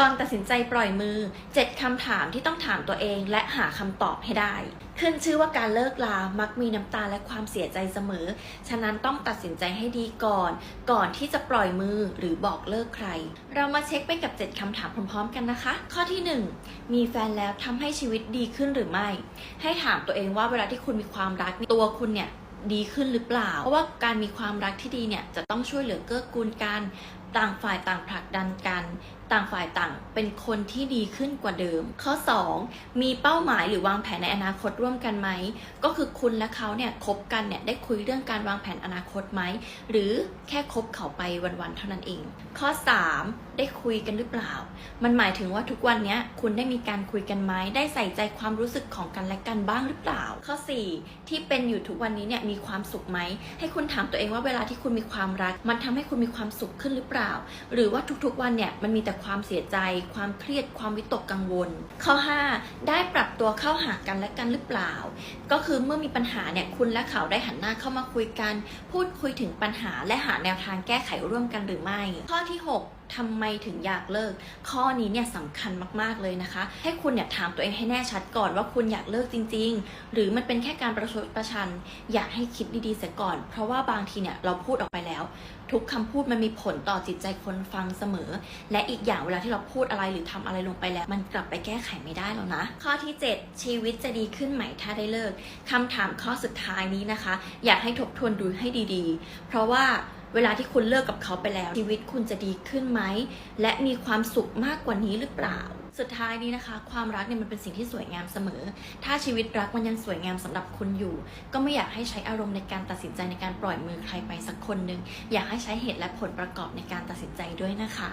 ก่อนตัดสินใจปล่อยมือ 7 คำถามที่ต้องถามตัวเองและหาคำตอบให้ได้ ขึ้นชื่อว่าการเลิกลา มักมีน้ำตาและความเสียใจเสมอ ฉะนั้นต้องตัดสินใจให้ดีก่อน ก่อนที่จะปล่อยมือหรือบอกเลิกใคร เรามาเช็คไปกับ 7 คำถามพร้อมๆกันนะคะ ข้อที่ 1 มีแฟนแล้วทำให้ชีวิตดีขึ้นหรือไม่ ให้ถามตัวเองว่าเวลาที่คุณมีความรักตัวคุณเนี่ยดีขึ้นหรือเปล่า เพราะว่าการมีความรักที่ดีเนี่ยจะต้องช่วยเหลือเกื้อกูลกันต่างฝ่ายต่างผลักดันกัน ต่างฝ่ายต่างเป็นคนที่ดีขึ้นกว่าเดิม ข้อ 2 มีเป้าหมายหรือวางแผนในอนาคตร่วมกันไหม ก็คือคุณและเขาเนี่ยคบกันเนี่ยได้คุยเรื่องการวางแผนอนาคตไหม หรือแค่คบเขาไปวันๆเท่านั้นเอง ข้อ 3 ได้คุยกันหรือเปล่า มันหมายถึงว่าทุกวันเนี้ยคุณได้มีการคุยกันไหม ได้ใส่ใจความรู้สึกของกันและกันบ้างหรือเปล่า ข้อ 4 ที่เป็นอยู่ทุกวันนี้เนี่ยมีความสุขไหม ให้คุณถามตัวเองว่าเวลาที่คุณมีความรัก มันทำให้คุณมีความสุขขึ้นหรือเปล่าหรือว่าทุกๆวันเนี่ยมันมีแต่ความเสียใจ ความเครียดความวิตกกังวล ข้อ 5 ได้ปรับตัวเข้าหากันและกันหรือเปล่า ก็คือเมื่อมีปัญหาเนี่ยคุณและเขาได้หันหน้าเข้ามาคุยกัน พูดคุยถึงปัญหาและหาแนวทางแก้ไขร่วมกันหรือไม่ ข้อที่ 6ทำไมถึงอยากเลิก ข้อนี้เนี่ยสำคัญมากๆเลยนะคะ ให้คุณเนี่ยถามตัวเองให้แน่ชัดก่อนว่าคุณอยากเลิกจริง ๆ หรือมันเป็นแค่การประชดประชัน อยากให้คิดดีๆเสียก่อน เพราะว่าบางทีเนี่ยเราพูดออกไปแล้ว ทุกคำพูดมันมีผลต่อจิตใจคนฟังเสมอ และอีกอย่างเวลาที่เราพูดอะไรหรือทำอะไรลงไปแล้ว มันกลับไปแก้ไขไม่ได้แล้วนะ ข้อที่ 7 ชีวิตจะดีขึ้นไหมถ้าได้เลิกคำถามข้อสุดท้ายนี้นะคะ อยากให้ทบทวนดูให้ดีๆ เพราะว่า เวลาที่คุณเลิกกับเขาไปแล้ว ชีวิตคุณจะดีขึ้นไหม และมีความสุขมากกว่านี้หรือเปล่า สุดท้ายนี้นะคะ ความรักเนี่ยมันเป็นสิ่งที่สวยงามเสมอ ถ้าชีวิตรักมันยังสวยงามสำหรับคุณอยู่ ก็ไม่อยากให้ใช้อารมณ์ในการตัดสินใจในการปล่อยมือใครไปสักคนหนึ่งอยากให้ใช้เหตุและผลประกอบในการตัดสินใจด้วยนะคะ